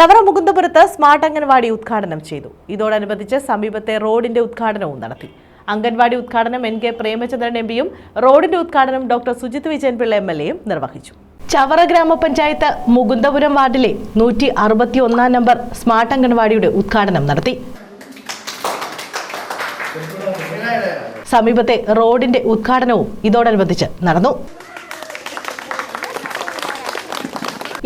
Chavara മുകുന്ദപുരത്ത് smart anganwadi ഉദ്ഘാടനം ചെയ്തു. ഇതോടനുബന്ധിച്ച് സമീപത്തെ റോഡിന്റെ ഉദ്ഘാടനവും നടത്തി. അംഗൻവാടി ഉദ്ഘാടനം എൻ കെ പ്രേമചന്ദ്രൻ എം പിയും റോഡിന്റെ ഉദ്ഘാടനം doctor Sujith Vijayan Pillai M L എയും നിർവഹിച്ചു. ചവറ ഗ്രാമപഞ്ചായത്ത് മുകുന്ദപുരം വാർഡിലെ നൂറ്റി അറുപത്തി ഒന്നാം നമ്പർ സ്മാർട്ട് അംഗൻവാടിയുടെ ഉദ്ഘാടനം നടത്തി. സമീപത്തെ റോഡിന്റെ ഉദ്ഘാടനവും ഇതോടനുബന്ധിച്ച് നടന്നു.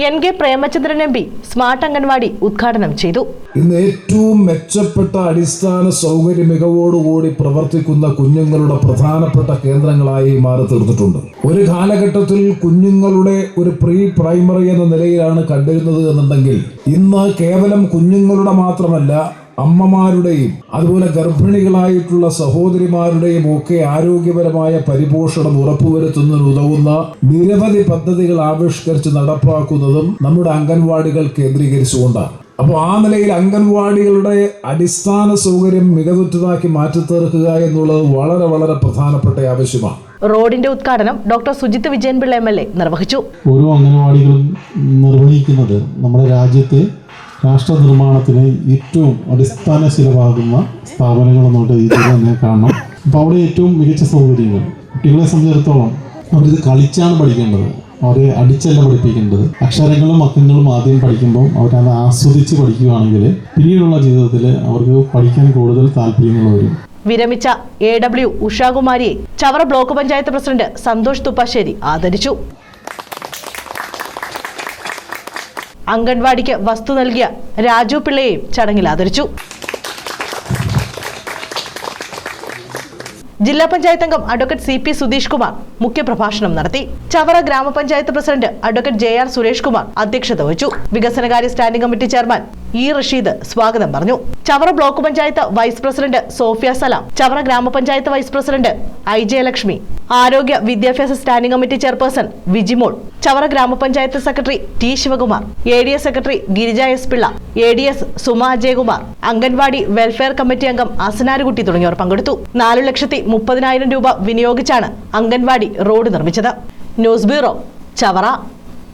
N K Premachandran M P smart anganwadi ഉദ്ഘാടനം ചെയ്തു. ഇന്ന് ഏറ്റവും മെച്ചപ്പെട്ട അടിസ്ഥാന സൗകര്യ മികവോടുകൂടി പ്രവർത്തിക്കുന്ന കുഞ്ഞുങ്ങളുടെ പ്രധാനപ്പെട്ട കേന്ദ്രങ്ങളായി മാറി തീർന്നിട്ടുണ്ട്. ഒരു കാലഘട്ടത്തിൽ കുഞ്ഞുങ്ങളുടെ ഒരു പ്രീ പ്രൈമറി എന്ന നിലയിലാണ് കണ്ടിരുന്നത് എന്നുണ്ടെങ്കിൽ ഇന്ന് കേവലം കുഞ്ഞുങ്ങളുടെ മാത്രമല്ല അമ്മമാരുടെയും അതുപോലെ ഗർഭിണികളായിട്ടുള്ള സഹോദരിമാരുടെയും ഒക്കെ ആരോഗ്യപരമായ പരിപോഷണം ഉറപ്പുവരുത്തുന്നതിന് ഉതകുന്ന നിരവധി പദ്ധതികൾ ആവിഷ്കരിച്ച് നടപ്പാക്കുന്നതും നമ്മുടെ അംഗൻവാടികൾ കേന്ദ്രീകരിച്ചുകൊണ്ടാണ്. അപ്പോൾ ആ നിലയിൽ അംഗൻവാടികളുടെ അടിസ്ഥാന സൗകര്യം മികവുറ്റതാക്കി മാറ്റിത്തീർക്കുക എന്നുള്ളത് വളരെ വളരെ പ്രധാനപ്പെട്ട ആവശ്യമാണ്. റോഡിന്റെ ഉദ്ഘാടനം doctor Sujith Vijayan Pillai M L A നിർവഹിച്ചു. ഓരോ അംഗൻവാടികളും നിർവഹിക്കുന്നത് നമ്മുടെ രാജ്യത്തെ രാഷ്ട്ര നിർമ്മാണത്തിന് ഏറ്റവും അടിസ്ഥാന സ്ഥാപനങ്ങൾ സ്ഥാപനങ്ങളെന്നുള്ള രീതിയിൽ തന്നെ കാണണം. അപ്പോൾ അവിടെ ഏറ്റവും മികച്ച സൗകര്യങ്ങൾ. കുട്ടികളെ സംബന്ധിച്ചിടത്തോളം അവരിത് കളിച്ചാണ് പഠിക്കേണ്ടത്. അവരെ അടിച്ചല്ല പഠിപ്പിക്കേണ്ടത്. അക്ഷരങ്ങളും അക്കങ്ങളും ആദ്യം പഠിക്കുമ്പോൾ അവരത് ആസ്വദിച്ച് പഠിക്കുകയാണെങ്കിൽ പിന്നീടുള്ള ജീവിതത്തിൽ അവർക്ക് പഠിക്കാൻ കൂടുതൽ താല്പര്യങ്ങൾ വരും വിരമിച്ച എ ഡബ്ല്യു ഉഷാകുമാരിയെ ചവറ ബ്ലോക്ക് പഞ്ചായത്ത് പ്രസിഡന്റ് സന്തോഷ് തുപ്പാശ്ശേരി ആദരിച്ചു. അംഗൻവാടിക്ക് വസ്തു നൽകിയ രാജു പിള്ളയെയും ചടങ്ങിൽ ആദരിച്ചു. ജില്ലാ പഞ്ചായത്ത് അംഗം advocate C P Sudheesh Kumar മുഖ്യപ്രഭാഷണം നടത്തി. Chavara grama panchayat president advocate J R Suresh Kumar അധ്യക്ഷത വഹിച്ചു. വികസനകാര്യ standing committee chairman E Rasheed സ്വാഗതം പറഞ്ഞു. Chavara block panchayat vice president Sophia Salam Chavara grama panchayat vice president I Jayalakshmi ആരോഗ്യ വിദ്യാഭ്യാസ standing committee chairperson Vijimol Chavara grama panchayat secretary T Sivakumar A D S secretary Girija S Pillai A D S Suma Ajayakumar anganwadi welfare committee അംഗം അസനാരുകുട്ടി തുടങ്ങിയവർ പങ്കെടുത്തു. നാലു ലക്ഷത്തി മുപ്പതിനായിരം രൂപ വിനിയോഗിച്ചാണ് അംഗൻവാടി റോഡ് നിർമ്മിച്ചത്. News bureau Chavara.